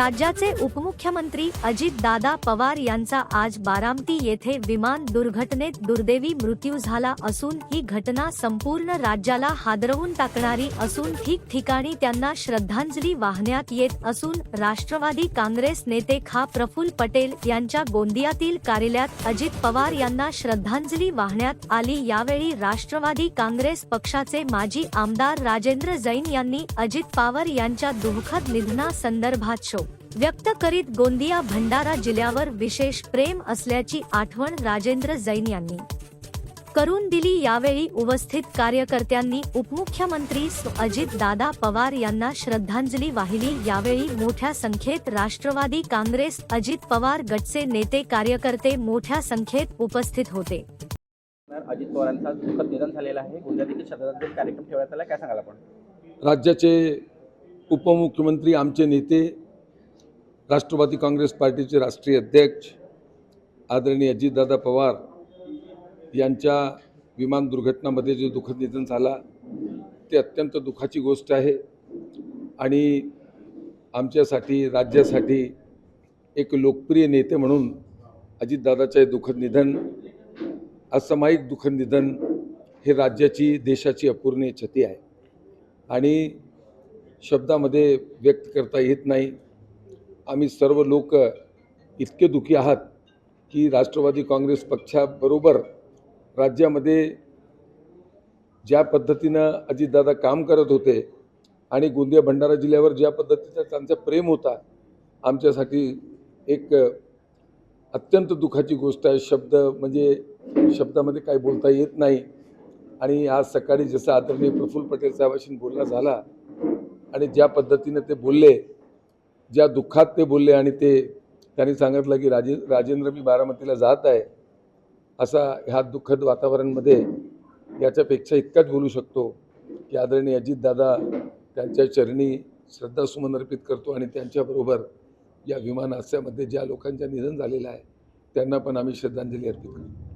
राज्याचे उपमुख्यमंत्री अजितदादा पवार यांचा आज बारामती येथे विमान दुर्घटनेत दुर्दैवी मृत्यू झाला असून ही घटना संपूर्ण राज्याला हादरवून टाकणारी असून ठिकठिकाणी त्यांना श्रद्धांजली वाहण्यात येत असून राष्ट्रवादी काँग्रेस नेते खा. प्रफुल्ल पटेल यांच्या गोंदियातील कार्यालयात अजित पवार यांना श्रद्धांजली वाहण्यात आली. यावेळी राष्ट्रवादी काँग्रेस पक्षाचे माजी आमदार राजेंद्र जैन यांनी अजित पवार यांच्या दुःखद निधनासंदर्भात शोक व्यक्त करीत गोंदिया भंडारा जिल्ह्यावर विशेष प्रेम असल्याची आठवण राजेंद्र जैन यांनी. करून दिली यावेळी उपस्थित कार्यकर्त्यांनी उपमुख्यमंत्री अजित दादा पवार यांना श्रद्धांजली वाहिली. यावेळी मोठ्या संख्येत राष्ट्रवादी काँग्रेस अजित पवार गटचे नेते कार्यकर्ते मोठ्या संख्येत उपस्थित होते. अजित पवारांचा दुःखद निधन झालेलं आहे. कार्यक्रम ठेवण्यात आला काय सांगाल आपण? राज्याचे उपमुख्यमंत्री आमचे नेते राष्ट्रवादी काँग्रेस पार्टीचे राष्ट्रीय अध्यक्ष आदरणीय अजितदादा पवार यांच्या विमान दुर्घटनामध्ये जे दुःखद निधन झाला ते अत्यंत दुःखाची गोष्ट आहे. आणि आमच्यासाठी राज्यासाठी एक लोकप्रिय नेते म्हणून अजितदादाचे दुःखद निधन असामायिक दुःखद निधन हे राज्याची देशाची अपूर्णीय क्षती आहे. आणि शब्दामध्ये व्यक्त करता येत नाही. आम्ही सर्व लोक इतके दुःखी आहात की राष्ट्रवादी काँग्रेस पक्षाबरोबर राज्यामध्ये ज्या पद्धतीनं अजितदादा काम करत होते आणि गोंदिया भंडारा जिल्ह्यावर ज्या पद्धतीचा त्यांचा प्रेम होता आमच्यासाठी एक अत्यंत दुःखाची गोष्ट आहे. शब्द म्हणजे शब्दामध्ये काही बोलता येत नाही. आणि आज सकाळी जसं आदरणीय प्रफुल्ल पटेल साहेबाशी बोलला झाला आणि ज्या पद्धतीनं ते बोलले ज्या दुःखात ते बोलले आणि ते त्यांनी सांगितलं की राजे राजेंद्र मी बारामतीला जात आहे असा ह्या दुःखद वातावरणमध्ये याच्यापेक्षा इतकाच बोलू शकतो की आदरणीय अजितदादा त्यांच्या चरणी श्रद्धासुमन अर्पित करतो आणि त्यांच्याबरोबर या विमान हास्यामध्ये ज्या लोकांचं निधन झालेलं आहे त्यांना पण आम्ही श्रद्धांजली अर्पित करतो.